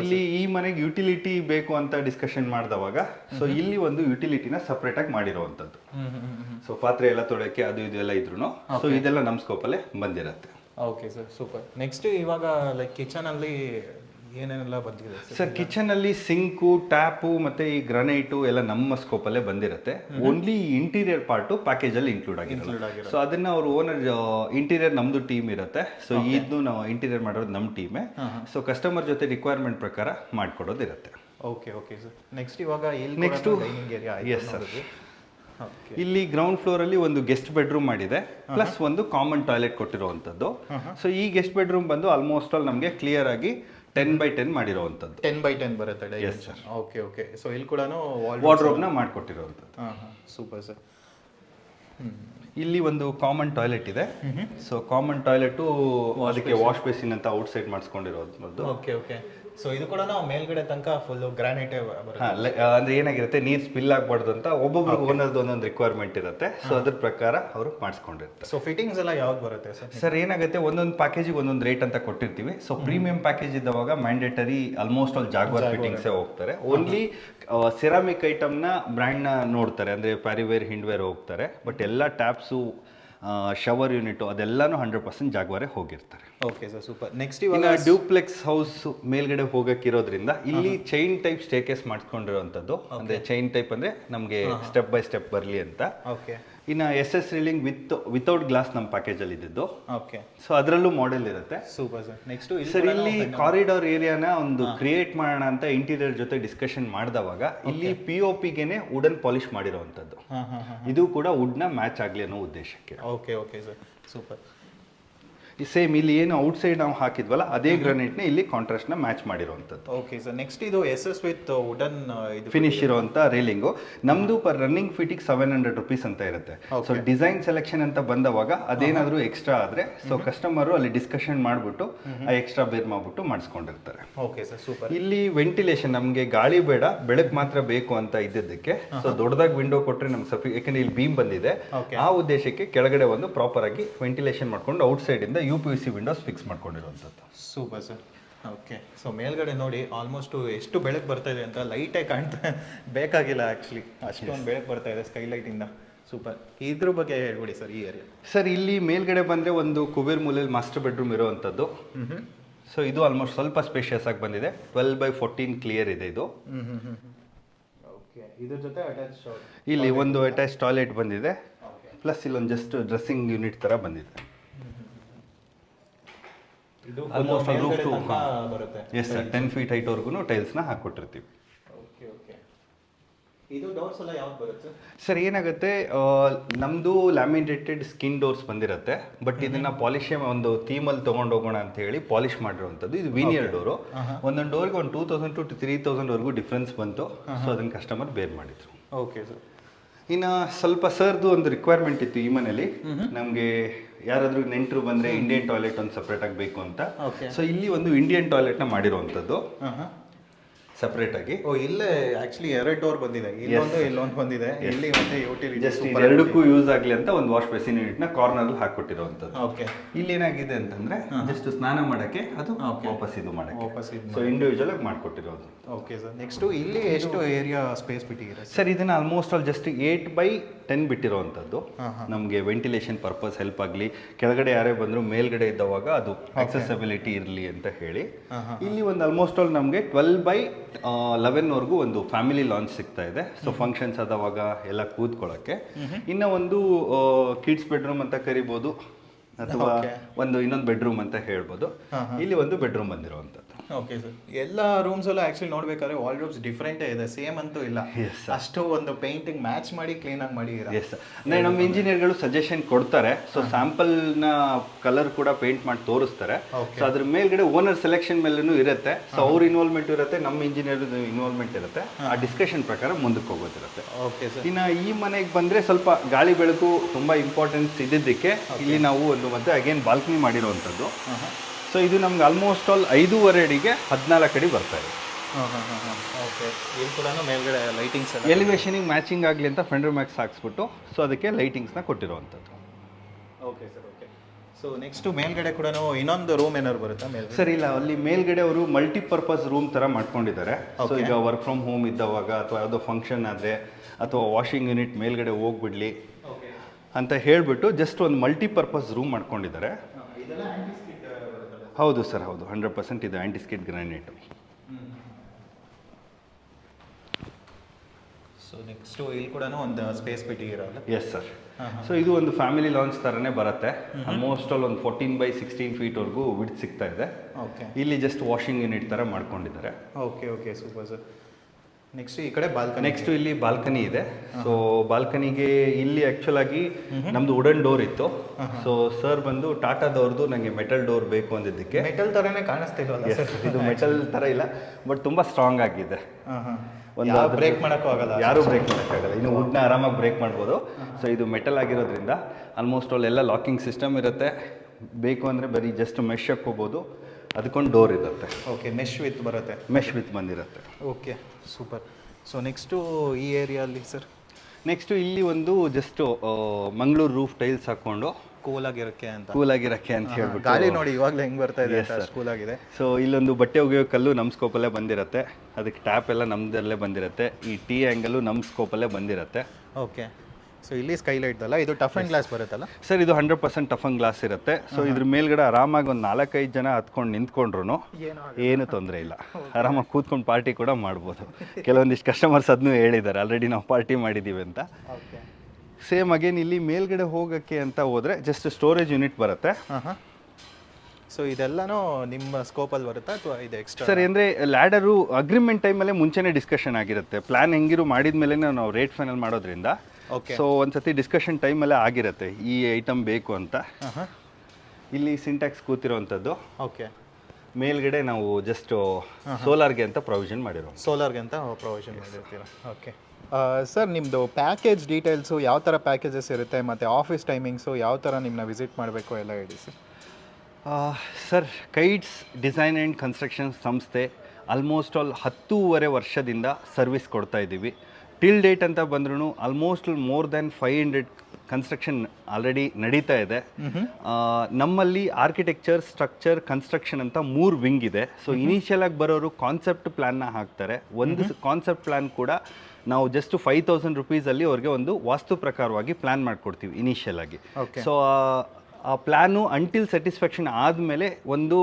ಇಲ್ಲಿ ಈ ಮನೆಗೆ ಯುಟಿಲಿಟಿ ಬೇಕು ಅಂತ ಡಿಸ್ಕಷನ್ ಮಾಡಿದವಾಗ ಸೊ ಇಲ್ಲಿ ಒಂದು ಯುಟಿಲಿಟಿನ ಸಪ್ರೇಟ್ ಆಗಿ ಮಾಡಿರುವಂತದ್ದು. ಸೊ ಪಾತ್ರೆ ಎಲ್ಲ ತೊಡಕ್ಕೆ ಅದು ಇದು ಎಲ್ಲ ಇದ್ರು ಸೊ ಇದೆಲ್ಲ ನಮ್ಮ ಸ್ಕೋಪಲ್ಲೇ ಬಂದಿರುತ್ತೆ. ಓಕೆ ಸರ್ ಸೂಪರ್ ನೆಕ್ಸ್ಟ್ ಇವಾಗ ಲೈಕ್ ಕಿಚನಲ್ಲಿ ಏನೇನೆಲ್ಲ ಬಂದಿದೆ ಸರ್? ಸರ್ ಕಿಚನ್ ಅಲ್ಲಿ ಸಿಂಕು ಟ್ಯಾಪು ಮತ್ತೆ ಈ ಗ್ರನೈಟು ಎಲ್ಲ ನಮ್ಮ ಸ್ಕೋಪಲ್ಲೇ ಬಂದಿರುತ್ತೆ. ಓನ್ಲಿ ಇಂಟೀರಿಯರ್ ಪಾರ್ಟು ಪ್ಯಾಕೇಜ್ ಅಲ್ಲಿ ಇನ್ಕ್ಲೂಡ್ ಆಗಿರಲ್ಲ. ಸೊ ಅದನ್ನ ಅವ್ರ ಓನರ್ ಇಂಟೀರಿಯರ್ ನಮ್ದು ಟೀಮ್ ಇರುತ್ತೆ. ಸೊ ಇದನ್ನು ನಾವು ಇಂಟೀರಿಯರ್ ಮಾಡೋದು ನಮ್ಮ ಟೀಮೇ ಸೊ ಕಸ್ಟಮರ್ ಜೊತೆ ರಿಕ್ವೈರ್ಮೆಂಟ್ ಪ್ರಕಾರ ಮಾಡ್ಕೊಡೋದಿರುತ್ತೆ. ಓಕೆ ಓಕೆ ಸರ್ ನೆಕ್ಸ್ಟ್ ಇವಾಗ ಇಲ್ಲಿ ನೆಕ್ಸ್ಟು sir. ಓಕೆ ಇಲ್ಲಿ ಗ್ರೌಂಡ್ ಫ್ಲೋರ್ ಅಲ್ಲಿ ಒಂದು ಗೆಸ್ಟ್ ಬೆಡ್ರೂಮ್ ಮಾಡಿದೆ. ಪ್ಲಸ್ ಒಂದು ಕಾಮನ್ ಟಾಯ್ಲೆಟ್ ಕೊಟ್ಟಿರುವಂತದ್ದು ಸೊ ಈ ಗೆಸ್ಟ್ ಬೆಡ್ರೂಮ್ ಬಂದು ಆಲ್ಮೋಸ್ಟ್ ಆಲ್ ನಮಗೆ ಕ್ಲಿಯರ್ ಆಗಿ ಟೆನ್ ಬೈ ಟೆನ್ ಮಾಡಿರುವಂತದ್ದು ಟೆನ್ ಬೈ ಟೆನ್ ಬರುತ್ತೆ ಡೈನಿಂಗ್ ಓಕೆ ಓಕೆ ಸೊ ಇಲ್ಲಿ ಕೂಡ ವಾರ್ಡ್ರೋಬ್ನ ಮಾಡ್ಕೊಟ್ಟಿರುವಂಥದ್ದು. ಹಾಂ ಹಾಂ. ಸೂಪರ್ ಸರ್ ಇಲ್ಲಿ ಒಂದು ಕಾಮನ್ ಟಾಯ್ಲೆಟ್ ಇದೆ. ಸೊ ಕಾಮನ್ ಟಾಯ್ಲೆಟು ಅದಕ್ಕೆ ವಾಶ್ ಬೇಸಿನ್ ಅಂತ ಔಟ್ ಸೈಡ್ ಮಾಡಿಸ್ಕೊಂಡಿರೋದು ಓಕೆ ಓಕೆ ಸೊ ಇದು ಕೂಡ ನಾವು ಮೇಲ್ಗಡೆ ತನಕ ಫುಲ್ ಗ್ರಾನೈಟ್ ಅಂದ್ರೆ ಏನಾಗಿರುತ್ತೆ ನೀರ್ ಸ್ಪಿಲ್ ಆಗ್ಬಾರ್ದು ಅಂತ ಒಬ್ಬೊಬ್ರಿಗೆ ಓನರ್ದು ಒಂದೊಂದು ರಿಕ್ವೈರ್ಮೆಂಟ್ ಇರುತ್ತೆ. ಸೊ ಅದ್ರ ಪ್ರಕಾರ ಅವರು ಮಾಡಿಸ್ಕೊಂಡಿರ್ತಾರೆ. ಸೊ ಫಿಟ್ಟಿಂಗ್ಸ್ ಎಲ್ಲ ಯಾವ್ದು ಬರುತ್ತೆ ಸರ್ ಸರ್ ಏನಾಗುತ್ತೆ ಒಂದೊಂದು ಪ್ಯಾಕೇಜಿಗೆ ಒಂದೊಂದು ರೇಟ್ ಅಂತ ಕೊಟ್ಟಿರ್ತೀವಿ. ಸೊ ಪ್ರೀಮಿಯಂ ಪ್ಯಾಕೇಜ್ ಇದ್ದಾಗ ಮ್ಯಾಂಡೇಟರಿ ಆಲ್ಮೋಸ್ಟ್ ಆಲ್ ಜಾಗ್ವಾರ್ ಫಿಟ್ಟಿಂಗ್ಸೇ ಹೋಗ್ತಾರೆ. ಓನ್ಲಿ ಸಿರಾಮಿಕ್ ಐಟಮ್ನ ಬ್ರ್ಯಾಂಡ್ನ ನೋಡ್ತಾರೆ. ಅಂದರೆ ಪ್ಯಾರಿವೇರ್ ಹಿಂಡ್ವೇರ್ ಹೋಗ್ತಾರೆ. ಬಟ್ ಎಲ್ಲ ಟ್ಯಾಪ್ಸು ಶವರ್ ಯೂನಿಟು ಅದೆಲ್ಲಾನು ಹಂಡ್ರೆಡ್ ಪರ್ಸೆಂಟ್ ಜಾಗ್ವಾರೇ ಹೋಗಿರ್ತಾರೆ. ಓಕೆ ಸರ್ ಸೂಪರ್ ನೆಕ್ಸ್ಟ್ ಇವಾಗ ಡ್ಯೂಪ್ಲೆಕ್ಸ್ ಹೌಸ್ ಮೇಲ್ಗಡೆ ಹೋಗಕ್ಕಿರೋದ್ರಿಂದ ಇಲ್ಲಿ ಚೈನ್ ಟೈಪ್ ಸ್ಟೇಕೇಸ್ ಮಾಡ್ಕೊಂಡಿರುವಂಥದ್ದು. ಅಂದ್ರೆ ಚೈನ್ ಟೈಪ್ ಅಂದ್ರೆ ನಮಗೆ ಸ್ಟೆಪ್ ಬೈ ಸ್ಟೆಪ್ ಬರಲಿ ಅಂತ. ಓಕೆ ಇನ್ನು S S railing with without glass ನಮ್ಮ ಪ್ಯಾಕೇಜ್ ಅಲ್ಲಿ ಇದ್ದಿದ್ದು ಓಕೆ ಸೊ ಅದರಲ್ಲೂ ಮಾಡೆಲ್ ಇರುತ್ತೆ. ಸೂಪರ್ ಸರ್ ನೆಕ್ಸ್ಟ್ ಸರ್ ಇಲ್ಲಿ ಕಾರಿಡಾರ್ ಏರಿಯಾನ ಒಂದು ಕ್ರಿಯೇಟ್ ಮಾಡೋಣ ಅಂತ ಇಂಟೀರಿಯರ್ ಜೊತೆ ಡಿಸ್ಕಷನ್ ಮಾಡಿದವಾಗ ಇಲ್ಲಿ ಪಿ ಒ ಪಿಗೆನೆ ವುಡನ್ ಪಾಲಿಶ್ ಮಾಡಿರೋವಂಥದ್ದು. ಇದು ಕೂಡ ವುಡ್ನ ಮ್ಯಾಚ್ ಆಗಲಿ ಅನ್ನೋ ಉದ್ದೇಶಕ್ಕೆ. ಓಕೆ ಓಕೆ ಸರ್ ಸೂಪರ್ ಈ ಸೇಮ್ ಇಲ್ಲಿ ಏನು ಔಟ್ ಸೈಡ್ ನಾವು ಹಾಕಿದ್ವಲ್ಲ ಅದೇ ಗ್ರಾನೈಟ್ನ ಇಲ್ಲಿ ಕಾಂಟ್ರಾಸ್ಟ್ನ ಮ್ಯಾಚ್ ಮಾಡಿರುವಂಥದ್ದು. ಓಕೆ ಸರ್ ನೆಕ್ಸ್ಟ್ ಇದು ಎಸ್ ಎಸ್ ವಿತ್ ವುಡನ್ ಇದು ಫಿನಿಶ್ ಇರುವಂತ ರೇಲಿಂಗು ನಮ್ದು ಪರ್ ರನ್ನಿಂಗ್ ಫಿಟಿಗೆ ಸೆವೆನ್ ಹಂಡ್ರೆಡ್ ರುಪೀಸ್ ಅಂತ ಇರುತ್ತೆ. ಸೊ ಡಿಸೈನ್ ಸೆಲೆಕ್ಷನ್ ಅಂತ ಬಂದವಾಗ ಅದೇನಾದ್ರೂ ಎಕ್ಸ್ಟ್ರಾ ಆದ್ರೆ ಸೊ ಕಸ್ಟಮರ್ ಅಲ್ಲಿ ಡಿಸ್ಕಷನ್ ಮಾಡ್ಬಿಟ್ಟು ಆ ಎಕ್ಸ್ಟ್ರಾ ಬೇರ್ ಮಾಡ್ಬಿಟ್ಟು ಮಾಡಿಸ್ಕೊಂಡಿರ್ತಾರೆ. ಓಕೆ ಸರ್ ಸೂಪರ್ ಇಲ್ಲಿ ವೆಂಟಿಲೇಷನ್ ನಮಗೆ ಗಾಳಿ ಬೇಡ ಬೆಳಕು ಮಾತ್ರ ಬೇಕು ಅಂತ ಇದ್ದಿದ್ದಕ್ಕೆ ಸೊ ದೊಡ್ಡದಾಗಿ ವಿಂಡೋ ಕೊಟ್ರೆ ನಮ್ಗೆ ಸಫಿ ಯಾಕಂದ್ರೆ ಇಲ್ಲಿ ಬೀಮ್ ಬಂದಿದೆ. ಆ ಉದ್ದೇಶಕ್ಕೆ ಕೆಳಗಡೆ ಒಂದು ಪ್ರಾಪರ್ ಆಗಿ ವೆಂಟಿಲೇಷನ್ ಮಾಡ್ಕೊಂಡು ಔಟ್ ಸೈಡ್ ಇಂದ U P C windows fix ಮಾಡ್ಕೊಂಡಿರುವಂಥದ್ದು. Super sir okay so ಮೇಲ್ಗಡೆ ನೋಡಿ ಆಲ್ಮೋಸ್ಟ್ ಎಷ್ಟು ಬೆಳಕು ಬರ್ತಾ ಇದೆ ಅಂತ ಲೈಟೇ ಕಾಣ್ತಾ ಬೇಕಾಗಿಲ್ಲ ಆ್ಯಕ್ಚುಲಿ ಅಷ್ಟೊಂದು ಬೆಳಕು ಬರ್ತಾ ಇದೆ ಸ್ಕೈ ಲೈಟಿಂದ ಸೂಪರ್ ಇದ್ರ ಬಗ್ಗೆ ಹೇಳ್ಬಿಡಿ ಸರ್ ಈ ಏರಿಯಾ ಸರ್ ಇಲ್ಲಿ ಮೇಲ್ಗಡೆ ಬಂದರೆ ಒಂದು ಕುಬೇರ್ ಮೂಲೆಯಲ್ಲಿ ಮಾಸ್ಟರ್ ಬೆಡ್ರೂಮ್ ಇರುವಂಥದ್ದು. ಸೊ ಇದು ಆಲ್ಮೋಸ್ಟ್ ಸ್ವಲ್ಪ ಸ್ಪೇಷಿಯಸ್ ಆಗಿ ಬಂದಿದೆ. ಟ್ವೆಲ್ ಬೈ ಫೋರ್ಟೀನ್ ಕ್ಲಿಯರ್ ಇದೆ ಇದು. ಓಕೆ ಇದ್ರ ಜೊತೆ ಅಟ್ಯಾಚ್ ಇಲ್ಲಿ ಒಂದು ಅಟ್ಯಾಚ್ ಟಾಯ್ಲೆಟ್ ಬಂದಿದೆ. ಪ್ಲಸ್ ಇಲ್ಲೊಂದು ಜಸ್ಟ್ ಡ್ರೆಸ್ಸಿಂಗ್ ಯೂನಿಟ್ ತರ ಬಂದಿದೆ. ಬರುತ್ತೆ. ಎಸ್ ಸರ್ ಟೆನ್ ಫೀಟ್ ಹೈಟ್ವರೆಗೂ ಟೈಲ್ಸ್ನ ಹಾಕ್ಕೊಟ್ಟಿರ್ತೀವಿ. ಸರ್ ಏನಾಗುತ್ತೆ ನಮ್ಮದು ನಮ್ದು ಲ್ಯಾಮಿನೇಟೆಡ್ ಸ್ಕಿನ್ ಡೋರ್ಸ್ ಬಂದಿರುತ್ತೆ ಬಟ್ ಇದನ್ನ ಪಾಲಿಶ್ ಒಂದು ಥೀಮಲ್ಲಿ ತೊಗೊಂಡೋಗೋಣ ಅಂತ ಹೇಳಿ ಪಾಲಿಶ್ ಮಾಡಿರುವಂಥದ್ದು. ಇದು ವೀನಿಯರ್ ಡೋರು ಒಂದೊಂದು ಡೋರ್ಗೆ ಒಂದು ಟೂ ತೌಸಂಡ್ ಟು ತ್ರೀ ತೌಸಂಡ್ವರೆಗೂ ಡಿಫ್ರೆನ್ಸ್ ಬಂತು. ಸೊ ಅದನ್ನ ಕಸ್ಟಮರ್ ಬೇರ್ ಮಾಡಿದ್ರು. ಓಕೆ ಸರ್ ಇನ್ನು ಸ್ವಲ್ಪ ಸರ್ದು ಒಂದು ರಿಕ್ವೈರ್ಮೆಂಟ್ ಇತ್ತು ಈ ಮನೇಲಿ. ನಮಗೆ ಯಾರಾದರೂ ನೆಂಟರು ಬಂದ್ರೆ ಇಂಡಿಯನ್ ಟಾಯ್ಲೆಟ್ ಒಂದು ಸಪ್ರೇಟ್ ಆಗಿ ಬೇಕು ಅಂತ. ಸೊ ಇಲ್ಲಿ ಒಂದು ಇಂಡಿಯನ್ ಟಾಯ್ಲೆಟ್ನ ಮಾಡಿರುವಂಥದ್ದು. ಹಾಂ ಹಾಂ ಸಪ್ರೇಟ್ ಆಗಿ. ಓ ಇಲ್ಲೇ ಆಕ್ಚುಲಿ ಎರಡು ಡೋರ್ ಬಂದಿದೆ. ಇಲ್ಲೊಂದು ಇಲ್ಲೊಂದು ಬಂದಿದೆ. ಇಲ್ಲಿ ಮತ್ತೆ ಯುಟಿಲಿಟಿ ಜಸ್ಟ್ ಎರಡಕ್ಕೂ ಯೂಸ್ ಆಗಲಿ ಅಂತ ಒಂದು ವಾಶ್ ಬೇಸಿನ್ನ ಕಾರ್ನರ್ ಹಾಕಿಕೊಟ್ಟಿರುವಂಥದ್ದು. ಓಕೆ ಇಲ್ಲಿ ಏನಾಗಿದೆ ಅಂತಂದ್ರೆ ಜಸ್ಟ್ ಸ್ನಾನ ಮಾಡಕ್ಕೆ ಅದು ವಾಪಸ್ ಇದು ಮಾಡಕ್ಕೆ. ವಾಪಸ್ ಇದು ಸೊ ಇಂಡಿವಿಜುವಲ್ ಆಗಿ ಮಾಡ್ಕೊಟ್ಟಿರೋದು. ಓಕೆ ಸರ್ ನೆಕ್ಸ್ಟ್ ಇಲ್ಲಿ ಎಷ್ಟು ಏರಿಯಾ ಸ್ಪೇಸ್ ಬಿಟ್ಟಿದ್ದೀರಾ ಸರ್ ಇದನ್ನ almost all just eight by ten ಬಿಟ್ಟಿರುವಂಥದ್ದು. ನಮಗೆ ವೆಂಟಿಲೇಷನ್ ಪರ್ಪಸ್ ಹೆಲ್ಪ್ ಆಗಲಿ ಕೆಳಗಡೆ ಯಾರೇ ಬಂದ್ರು ಮೇಲ್ಗಡೆ ಇದ್ದವಾಗ ಅದು ಅಕ್ಸೆಸಬಿಲಿಟಿ ಇರಲಿ ಅಂತ ಹೇಳಿ. ಇಲ್ಲಿ ಒಂದು ಆಲ್ಮೋಸ್ಟ್ ಆಲ್ ನಮಗೆ ಟ್ವೆಲ್ ಬೈ ಲೆವೆನ್ವರೆಗೂ ಒಂದು ಫ್ಯಾಮಿಲಿ ಲಾಂಚ್ ಸಿಗ್ತಾ ಇದೆ. ಸೊ ಫಂಕ್ಷನ್ಸ್ ಆದವಾಗ ಎಲ್ಲ ಕೂತ್ಕೊಳ್ಳೋಕ್ಕೆ ಇನ್ನು ಒಂದು ಕಿಡ್ಸ್ ಬೆಡ್ರೂಮ್ ಅಂತ ಕರಿಬೋದು. ಅಥವಾ ಒಂದು ಇನ್ನೊಂದು ಬೆಡ್ರೂಮ್ ಅಂತ ಹೇಳ್ಬೋದು. ಇಲ್ಲಿ ಒಂದು ಬೆಡ್ರೂಮ್ ಬಂದಿರುವಂಥದ್ದು. ಓಕೆ ಸರ್ ಎಲ್ಲ ರೂಮ್ಸ್ ಎಲ್ಲ ಆಕ್ಚುಲಿ ನೋಡ್ಬೇಕಾದ್ರೆ ವಾಲ್ ರೂಮ್ಸ್ ಡಿಫ್ರೆಂಟೇ ಇದೆ ಸೇಮ್ ಅಂತೂ ಇಲ್ಲ. ಅಷ್ಟು ಒಂದು ಪೇಂಟಿಂಗ್ ಮ್ಯಾಚ್ ಮಾಡಿ ಕ್ಲೀನ್ ಆಗಿ ಮಾಡಿ ಎಸ್ ಅಂದ್ರೆ ನಮ್ಮ ಇಂಜಿನಿಯರ್ಗಳು ಸಜೆಷನ್ ಕೊಡ್ತಾರೆ. ಸೊ ನ ಕಲರ್ ಕೂಡ ಪೇಂಟ್ ಮಾಡಿ ತೋರಿಸ್ತಾರೆ. ಸೊ ಅದ್ರ ಮೇಲ್ಗಡೆ ಓನರ್ ಸೆಲೆಕ್ಷನ್ ಮೇಲೂ ಇರುತ್ತೆ. ಸೊ ಅವ್ರ ಇನ್ವಾಲ್ವ್ಮೆಂಟ್ ಇರುತ್ತೆ ನಮ್ಮ ಇಂಜಿನಿಯರ್ ಇನ್ವಾಲ್ವ್ಮೆಂಟ್ ಇರುತ್ತೆ. ಆ ಡಿಸ್ಕಷನ್ ಪ್ರಕಾರ ಮುಂದಕ್ಕೆ ಹೋಗೋದಿರುತ್ತೆ. ಓಕೆ ಸರ್ ಇನ್ನು ಈ ಮನೆಗೆ ಬಂದ್ರೆ ಸ್ವಲ್ಪ ಗಾಳಿ ಬೆಳಕು ತುಂಬಾ ಇಂಪಾರ್ಟೆನ್ಸ್ ಇದ್ದಿದ್ದಕ್ಕೆ ಇಲ್ಲಿ ನಾವು ಒಂದು ಮತ್ತೆ ಮತ್ತು ಅಗೇನ್ ಬಾಲ್ಕನಿ ಮಾಡಿರೋವಂಥದ್ದು ಸೊ ಇದು ನಮ್ಗೆ ಆಲ್ಮೋಸ್ಟ್ ಆಲ್ ಐದೂವರೆ ಅಡಿಗೆ ಹದಿನಾಲ್ಕು ಅಡಿ ಬರ್ತಾ ಇದೆ. ಓಕೆ ಇಲ್ಲಿ ಕೂಡ ಮೇಲ್ಗಡೆ ಲೈಟಿಂಗ್ಸ್ ಎಲಿವೇಶನಿಗೆ ಮ್ಯಾಚಿಂಗ್ ಆಗಲಿ ಅಂತ ಫೆಂಡರ್ ಮ್ಯಾಕ್ಸ್ ಹಾಕ್ಸ್ಬಿಟ್ಟು ಸೊ ಅದಕ್ಕೆ ಲೈಟಿಂಗ್ಸ್ನ ಕೊಟ್ಟಿರುವಂಥದ್ದು. Okay sir okay so next ಮೇಲ್ಗಡೆ ಕೂಡ ಇನ್ನೊಂದು ರೂಮ್ ಏನಾದ್ರು ಬರುತ್ತಾ ಮೇಲ್ಗಡೆ? ಸರ್ ಇಲ್ಲ ಅಲ್ಲಿ ಮೇಲ್ಗಡೆ ಅವರು ಮಲ್ಟಿಪರ್ಪಸ್ ರೂಮ್ ಥರ ಮಾಡ್ಕೊಂಡಿದ್ದಾರೆ. ಸೊ ಈಗ ವರ್ಕ್ ಫ್ರಮ್ ಹೋಮ್ ಇದ್ದವಾಗ ಅಥವಾ ಯಾವುದೋ ಫಂಕ್ಷನ್ ಆದರೆ ಅಥವಾ ವಾಷಿಂಗ್ ಯೂನಿಟ್ ಮೇಲ್ಗಡೆ ಹೋಗ್ಬಿಡ್ಲಿ ಅಂತ ಹೇಳಿಬಿಟ್ಟು ಜಸ್ಟ್ ಒಂದು ಮಲ್ಟಿಪರ್ಪಸ್ ರೂಮ್ ಮಾಡ್ಕೊಂಡಿದ್ದಾರೆ. ಹೌದು ಸರ್ ಹೌದು. ಹಂಡ್ರೆಡ್ ಪರ್ಸೆಂಟ್ ಇದು ಆ್ಯಂಟಿಸ್ಕೇಟ್ ಗ್ರಾನೈಟು ಸೊ ನೆಕ್ಸ್ಟು ಇಲ್ಲಿ ಕೂಡ ಒಂದು ಸ್ಪೇಸ್ ಬಿಟ್ಟಿರಲ್ಲ ಎಸ್ ಸರ್ ಸೊ ಇದು ಒಂದು ಫ್ಯಾಮಿಲಿ ಲಾಂಚ್ ಥರನೇ ಬರುತ್ತೆ. ಆಲ್ಮೋಸ್ಟ್ ಆಲ್ ಒಂದು ಫೋರ್ಟೀನ್ ಬೈ ಸಿಕ್ಸ್ಟೀನ್ ಫೀಟ್ವರೆಗೂ ವಿಡ್ ಸಿಗ್ತಾ ಇದೆ. ಓಕೆ ಇಲ್ಲಿ ಜಸ್ಟ್ ವಾಷಿಂಗ್ ಯೂನಿಟ್ ಥರ ಮಾಡ್ಕೊಂಡಿದ್ದಾರೆ. Okay okay super sir next ಈ ಕಡೆ ಬಾಲ್ಕನಿ ನೆಕ್ಸ್ಟ್ ಇಲ್ಲಿ ಬಾಲ್ಕನಿ ಇದೆ. ಸೊ ಬಾಲ್ಕನಿಗೆ ಇಲ್ಲಿ ಆಕ್ಚುಲ್ ಆಗಿ ನಮ್ದು ವುಡನ್ ಡೋರ್ ಇತ್ತು. ಸೊ ಸರ್ ಬಂದು ಟಾಟಾದವ್ರದ್ದು ನನಗೆ ಮೆಟಲ್ ಡೋರ್ ಬೇಕು ಅಂದಿದ್ದಕ್ಕೆ. ಮೆಟಲ್ ಥರನೇ ಕಾಣಿಸ್ತಿಲ್ವಲ್ಲ ಇದು ಮೆಟಲ್ ತರ ಇಲ್ಲ. ಬಟ್ ತುಂಬಾ ಸ್ಟ್ರಾಂಗ್ ಆಗಿದೆ. ಒಂದು ಬ್ರೇಕ್ ಮಾಡೋಕ್ಕೂ ಆಗಲ್ಲ ಯಾರು ಬ್ರೇಕ್ ಮಾಡೋಕ್ಕಾಗಲ್ಲ. ಇನ್ನು ವುಡ್ನ ಆರಾಮಾಗಿ ಬ್ರೇಕ್ ಮಾಡ್ಬೋದು. ಸೊ ಇದು ಮೆಟಲ್ ಆಗಿರೋದ್ರಿಂದ ಆಲ್ಮೋಸ್ಟ್ ಅಲ್ಲೆಲ್ಲ ಎಲ್ಲ ಲಾಕಿಂಗ್ ಸಿಸ್ಟಮ್ ಇರುತ್ತೆ. ಬೇಕು ಅಂದರೆ ಬರೀ ಜಸ್ಟ್ ಮೆಶ್ ಹಾಕ್ಕೋಬೋದು. ಅದಕ್ಕೊಂದು ಡೋರ್ ಇರುತ್ತೆ. ಓಕೆ ಮೆಶ್ ವಿತ್ ಬರುತ್ತೆ. ಮೆಶ್ ವಿತ್ ಬಂದಿರುತ್ತೆ. ಓಕೆ ಸೂಪರ್ ಸೊ ನೆಕ್ಸ್ಟು ಈ ಏರಿಯಲ್ಲಿ ಸರ್ ನೆಕ್ಸ್ಟು ಇಲ್ಲಿ ಒಂದು ಜಸ್ಟ್ ಮಂಗಳೂರು ರೂಫ್ ಟೈಲ್ಸ್ ಹಾಕೊಂಡು ಕೂಲ್ ಆಗಿರೋಕ್ಕೆ ಅಂತ. ಕೂಲ್ ಆಗಿರಕ್ಕೆ ಅಂತ ಹೇಳ್ಬಿಟ್ಟು. ಗಾಳಿ ನೋಡಿ ಇವಾಗಲೇ ಹೆಂಗೆ ಬರ್ತಾ ಇದೆ. ಕೂಲ್ ಆಗಿದೆ ಸೊ ಇಲ್ಲೊಂದು ಬಟ್ಟೆ ಒಗೆಯೋ ಕಲ್ಲು ನಮ್ಮ ಸ್ಕೋಪಲ್ಲೇ ಬಂದಿರುತ್ತೆ. ಅದಕ್ಕೆ ಟ್ಯಾಪ್ ಎಲ್ಲ ನಮ್ಮದಲ್ಲೇ ಬಂದಿರುತ್ತೆ. ಈ ಟೀ ಆ್ಯಂಗಲ್ಲು ನಮ್ಮ ಸ್ಕೋಪಲ್ಲೇ ಬಂದಿರುತ್ತೆ. ಓಕೆ ಸೊ ಇಲ್ಲಿ ಸ್ಕೈಲೈಟ್ ಅಲ್ಲ ಇದು ಟಫ್ ಅಂಡ್ ಗ್ಲಾಸ್ ಬರುತ್ತಲ್ಲ? ಸರ್ ಇದು ಹಂಡ್ರೆಡ್ ಪರ್ಸೆಂಟ್ ಟಫನ್ ಗ್ಲಾಸ್ ಇರುತ್ತೆ. ಸೊ ಇದ್ರ ಮೇಲ್ಗಡೆ ಆರಾಮಾಗಿ ಒಂದು ನಾಲ್ಕೈದು ಜನ ಹತ್ಕೊಂಡು ನಿಂತ್ಕೊಂಡ್ರು ಏನು ತೊಂದರೆ ಇಲ್ಲ. ಆರಾಮಾಗಿ ಕೂತ್ಕೊಂಡು ಪಾರ್ಟಿ ಕೂಡ ಮಾಡ್ಬೋದು. ಕೆಲವೊಂದಿಷ್ಟು ಕಸ್ಟಮರ್ಸ್ ಅದನ್ನೂ ಹೇಳಿದ್ದಾರೆ. ಆಲ್ರೆಡಿ ನಾವು ಪಾರ್ಟಿ ಮಾಡಿದ್ದೀವಿ ಅಂತ. ಸೇಮ್ ಅಗೇನ್ ಇಲ್ಲಿ ಮೇಲ್ಗಡೆ ಹೋಗೋಕ್ಕೆ ಅಂತ ಹೋದರೆ ಜಸ್ಟ್ ಸ್ಟೋರೇಜ್ ಯೂನಿಟ್ ಬರುತ್ತೆ. ಸೊ ಇದೆಲ್ಲನೂ ನಿಮ್ಮ ಸ್ಕೋಪಲ್ಲಿ ಬರುತ್ತಾ ಅಥವಾ ಇದು ಎಕ್ಸ್ಟ್ರಾ ಸರ್ ಅಂದರೆ ಲ್ಯಾಡರು ಅಗ್ರಿಮೆಂಟ್ ಟೈಮಲ್ಲೇ ಮುಂಚೆನೇ ಡಿಸ್ಕಷನ್ ಆಗಿರುತ್ತೆ. ಪ್ಲ್ಯಾನ್ ಹೆಂಗಿರು ಮಾಡಿದ ಮೇಲೆ ನಾವು ರೇಟ್ ಫೈನಲ್ ಮಾಡೋದ್ರಿಂದ. ಸೊ ಒಂದ್ಸತಿ ಡಿಸ್ಕಷನ್ ಟೈಮಲ್ಲೇ ಆಗಿರುತ್ತೆ. ಈ ಐಟಮ್ ಬೇಕು ಅಂತ. ಇಲ್ಲಿ ಸಿಂಟ್ಯಾಕ್ಸ್ ಕೂತಿರೋವಂಥದ್ದು ಓಕೆ ಮೇಲ್ಗಡೆ ನಾವು ಜಸ್ಟ್ ಸೋಲಾರ್ಗೆ ಅಂತ ಪ್ರೊವಿಷನ್ ಮಾಡಿರೋ ಸೋಲಾರ್ಗೆ ಅಂತ ಪ್ರೊವಿಷನ್ ಮಾಡಿರ್ತೀರಾ? ಓಕೆ ಸರ್ ನಿಮ್ಮದು ಪ್ಯಾಕೇಜ್ ಡೀಟೇಲ್ಸು ಯಾವ ಥರ ಪ್ಯಾಕೇಜಸ್ ಇರುತ್ತೆ ಮತ್ತು ಆಫೀಸ್ ಟೈಮಿಂಗ್ಸು ಯಾವ ಥರ ನಿಮ್ಮನ್ನ ವಿಸಿಟ್ ಮಾಡಬೇಕು ಎಲ್ಲ ಹೇಳಿ sir sir Kites design and construction ಸಂಸ್ಥೆ ಆಲ್ಮೋಸ್ಟ್ ಆಲ್ ಹತ್ತೂವರೆ ವರ್ಷದಿಂದ ಸರ್ವಿಸ್ ಕೊಡ್ತಾ ಇದ್ದೀವಿ. ಟಿಲ್ ಡೇಟ್ ಅಂತ ಬಂದ್ರೂ almost more than five hundred construction already ನಡೀತಾ ಇದೆ. ನಮ್ಮಲ್ಲಿ ಆರ್ಕಿಟೆಕ್ಚರ್ ಸ್ಟ್ರಕ್ಚರ್ ಕನ್ಸ್ಟ್ರಕ್ಷನ್ ಅಂತ ಮೂರು ವಿಂಗ್ ಇದೆ. ಸೊ ಇನಿಷಿಯಲ್ ಆಗಿ ಬರೋರು ಕಾನ್ಸೆಪ್ಟ್ ಪ್ಲ್ಯಾನ್ನ ಹಾಕ್ತಾರೆ. ಒಂದು ಕಾನ್ಸೆಪ್ಟ್ ಪ್ಲ್ಯಾನ್ ಕೂಡ ನಾವು ಜಸ್ಟ್ ಫೈವ್ ತೌಸಂಡ್ ರುಪೀಸಲ್ಲಿ ಅವ್ರಿಗೆ ಒಂದು ವಾಸ್ತು ಪ್ರಕಾರವಾಗಿ ಪ್ಲ್ಯಾನ್ ಮಾಡಿಕೊಡ್ತೀವಿ ಇನಿಷಿಯಲ್ ಆಗಿ. ಸೊ ಆ ಪ್ಲ್ಯಾನು ಅಂಟಿಲ್ ಸ್ಯಾಟಿಸ್ಫ್ಯಾಕ್ಷನ್ ಆದಮೇಲೆ ಒಂದು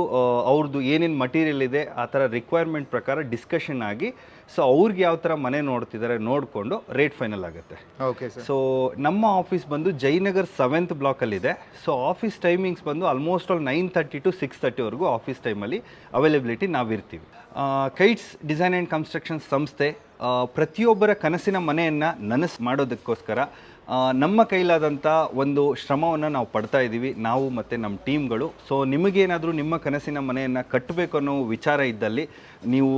ಅವ್ರದ್ದು ಏನೇನು ಮಟೀರಿಯಲ್ ಇದೆ ಆ ಥರ ರಿಕ್ವೈರ್ಮೆಂಟ್ ಪ್ರಕಾರ ಡಿಸ್ಕಷನ್ ಆಗಿ ಸೊ ಅವ್ರಿಗೆ ಯಾವ ಥರ ಮನೆ ನೋಡ್ತಿದ್ದಾರೆ ನೋಡಿಕೊಂಡು ರೇಟ್ ಫೈನಲ್ ಆಗುತ್ತೆ. ಓಕೆ ಸೊ ನಮ್ಮ ಆಫೀಸ್ ಬಂದು ಜಯನಗರ್ ಸೆವೆಂತ್ ಬ್ಲಾಕಲ್ಲಿದೆ ಸೊ ಆಫೀಸ್ ಟೈಮಿಂಗ್ಸ್ ಬಂದು almost all nine thirty to six ತರ್ಟಿವರೆಗೂ office ಟೈಮಲ್ಲಿ ಅವೈಲಬಿಲಿಟಿ ನಾವಿರ್ತೀವಿ ಕೈಟ್ಸ್ ಡಿಸೈನ್ ಆ್ಯಂಡ್ ಕನ್ಸ್ಟ್ರಕ್ಷನ್ ಸಂಸ್ಥೆ ಪ್ರತಿಯೊಬ್ಬರ ಕನಸಿನ ಮನೆಯನ್ನು ನನಸು ಮಾಡೋದಕ್ಕೋಸ್ಕರ ನಮ್ಮ ಕೈಲಾದಂಥ ಒಂದು ಶ್ರಮವನ್ನು ನಾವು ಪಡ್ತಾ ಇದ್ದೀವಿ ನಾವು ಮತ್ತು ನಮ್ಮ ಟೀಮ್ಗಳು. ಸೊ ನಿಮಗೇನಾದರೂ ನಿಮ್ಮ ಕನಸಿನ ಮನೆಯನ್ನು ಕಟ್ಟಬೇಕು ಅನ್ನೋ ವಿಚಾರ ಇದ್ದಲ್ಲಿ ನೀವು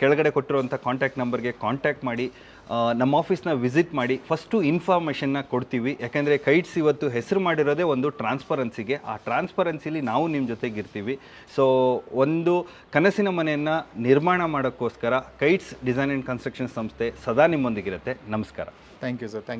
ಕೆಳಗಡೆ ಕೊಟ್ಟಿರುವಂಥ ಕಾಂಟ್ಯಾಕ್ಟ್ ನಂಬರ್ಗೆ ಕಾಂಟ್ಯಾಕ್ಟ್ ಮಾಡಿ ನಮ್ಮ ಆಫೀಸ್ನ ವಿಸಿಟ್ ಮಾಡಿ ಫಸ್ಟು ಇನ್ಫಾರ್ಮೇಷನ್ನ ಕೊಡ್ತೀವಿ. ಯಾಕೆಂದರೆ ಕೈಟ್ಸ್ ಇವತ್ತು ಹೆಸರು ಮಾಡಿರೋದೇ ಒಂದು ಟ್ರಾನ್ಸ್ಪರೆನ್ಸಿಗೆ ಆ ಟ್ರಾನ್ಸ್ಪರೆನ್ಸಿಲಿ ನಾವು ನಿಮ್ಮ ಜೊತೆಗೆ ಇರ್ತೀವಿ ಸೊ ಒಂದು ಕನಸಿನ ಮನೆಯನ್ನು ನಿರ್ಮಾಣ ಮಾಡೋಕ್ಕೋಸ್ಕರ ಕೈಟ್ಸ್ ಡಿಸೈನ್ ಆ್ಯಂಡ್ ಕನ್ಸ್ಟ್ರಕ್ಷನ್ ಸಂಸ್ಥೆ ಸದಾ ನಿಮ್ಮೊಂದಿಗಿರುತ್ತೆ. ನಮಸ್ಕಾರ. Thank you sir thank you